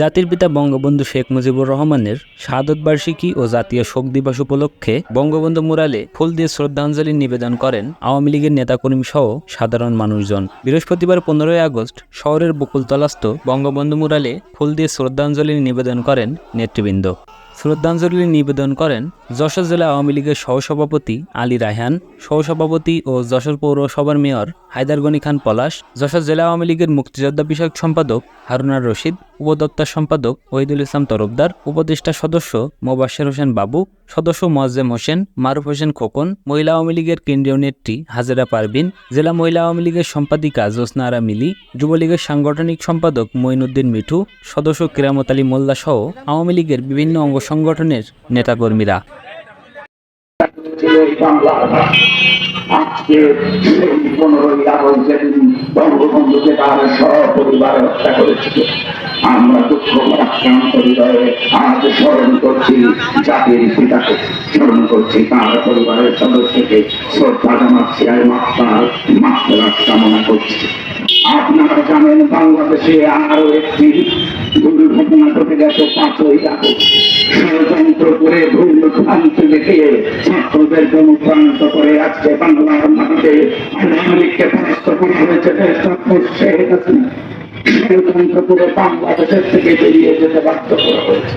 জাতির পিতা বঙ্গবন্ধু শেখ মুজিবুর রহমানের শাহাদত বার্ষিকী ও জাতীয় শোক দিবস উপলক্ষে বঙ্গবন্ধু মুরালে ফুল দিয়ে শ্রদ্ধাঞ্জলি নিবেদন করেন আওয়ামী লীগের নেতাকর্মী সহ সাধারণ মানুষজন। বৃহস্পতিবার পনেরোই আগস্ট শহরের বকুলতলাস্থ বঙ্গবন্ধু মুরালে ফুল দিয়ে শ্রদ্ধাঞ্জলি নিবেদন করেন নেতৃবৃন্দ। শ্রদ্ধাঞ্জলি নিবেদন করেন যশোর জেলা আওয়ামী লীগের সহসভাপতি আলী রায়হান, সহসভাপতি ও যশোর পৌরসভার মেয়র হায়দার গনি খান পলাশ, যশোর জেলা আওয়ামী লীগের মুক্তিযোদ্ধা বিষয়ক সম্পাদক হারুনার রশিদ, উপদপ্তর সম্পাদক ওহিদুল ইসলাম তরফদার, উপদেষ্টা সদস্য মোবাশ্বের হোসেন বাবু, সদস্য মোয়াজ্জেম হোসেন, মারুফ হোসেন খোকন, মহিলা আওয়ামী লীগের কেন্দ্রীয় নেত্রী হাজেরা পারভিন, জেলা মহিলা আওয়ামী লীগের সম্পাদিকা জোসনা আরা মিলি যুবলীগের সাংগঠনিক সম্পাদক মঈনুদ্দিন মিঠু, সদস্য কিরামত আলী মোল্লা সহ আওয়ামী লীগের বিভিন্ন অঙ্গ সংগঠনের নেতাকর্মীরা। আজকে আমরা দুঃখ স্মরণ করছি স্মরণ করছি পরিবারের কামনা করছি। আপনারা জানেন বাংলাদেশে আরও একটি দুর্ঘটনা ঘটে গেছে পাঁচই আগস্ট। ষড়যন্ত্র করে ভুল ভ্রান্তি দেখিয়ে ছাত্রদেরকে অনুপ্রাণিত করে আজকে বাংলার মাটিতে আওয়ামী পরাস্ত করা হয়েছে ষড়যন্ত্র করে বাংলাদেশের থেকে বেরিয়ে যেতে বাধ্য করা হয়েছে।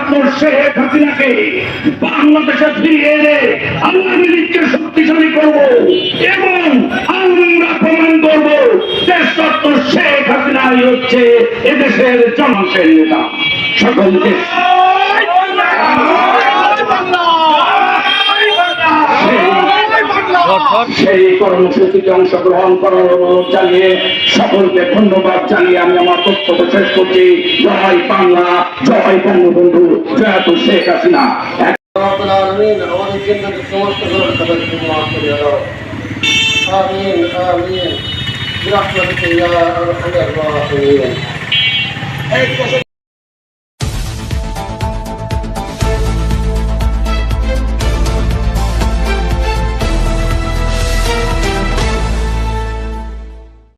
আমার শেখ হাসিনাকে বাংলাদেশে ফিরিয়ে এনে আওয়ামী লীগকে শক্তিশালী করব এবং আমরা প্রমাণ করব দেশরত্ন শেখ হাসিনাই হচ্ছে এদেশের জনসের নেতা। সকলকে সেই কর্মসূচিতে অংশগ্রহণ করার অনুরোধ জানিয়ে সকলকে ধন্যবাদ জানিয়ে আমি আমার বক্তব্য শেষ করছি জয় বাংলা জয় বঙ্গবন্ধু জয় তো শেখ হাসিনা رب العالمين আমাদের কেন্দ্রের সমস্ত তাদেরকে মাফ করে দাও আমিন আমিন برحمتك يا ارحم الراحمين